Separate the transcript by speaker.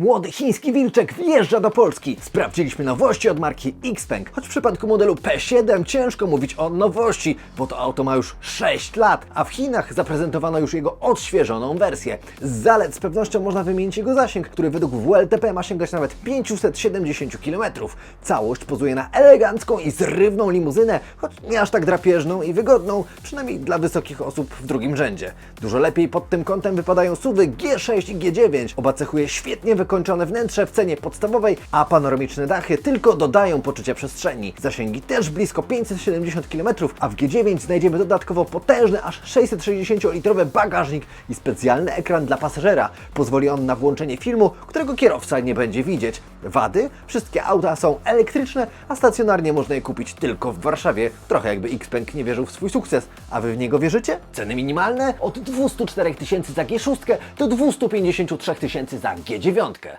Speaker 1: Młody chiński wilczek wjeżdża do Polski. Sprawdziliśmy nowości od marki Xpeng. Choć w przypadku modelu P7 ciężko mówić o nowości, bo to auto ma już 6 lat, a w Chinach zaprezentowano już jego odświeżoną wersję. Z zalet z pewnością można wymienić jego zasięg, który według WLTP ma sięgać nawet 570 km. Całość pozuje na elegancką i zrywną limuzynę, choć nie aż tak drapieżną i wygodną, przynajmniej dla wysokich osób w drugim rzędzie. Dużo lepiej pod tym kątem wypadają suwy G6 i G9. Oba cechuje świetnie wykończone wnętrze w cenie podstawowej, a panoramiczne dachy tylko dodają poczucia przestrzeni. Zasięgi też blisko 570 km, a w G9 znajdziemy dodatkowo potężny aż 660-litrowy bagażnik i specjalny ekran dla pasażera. Pozwoli on na włączenie filmu, którego kierowca nie będzie widzieć. Wady? Wszystkie auta są elektryczne, a stacjonarnie można je kupić tylko w Warszawie. Trochę jakby Xpeng nie wierzył w swój sukces. A Wy w niego wierzycie? Ceny minimalne? Od 204 tysięcy za G6 do 253 tysięcy za G9. Луценка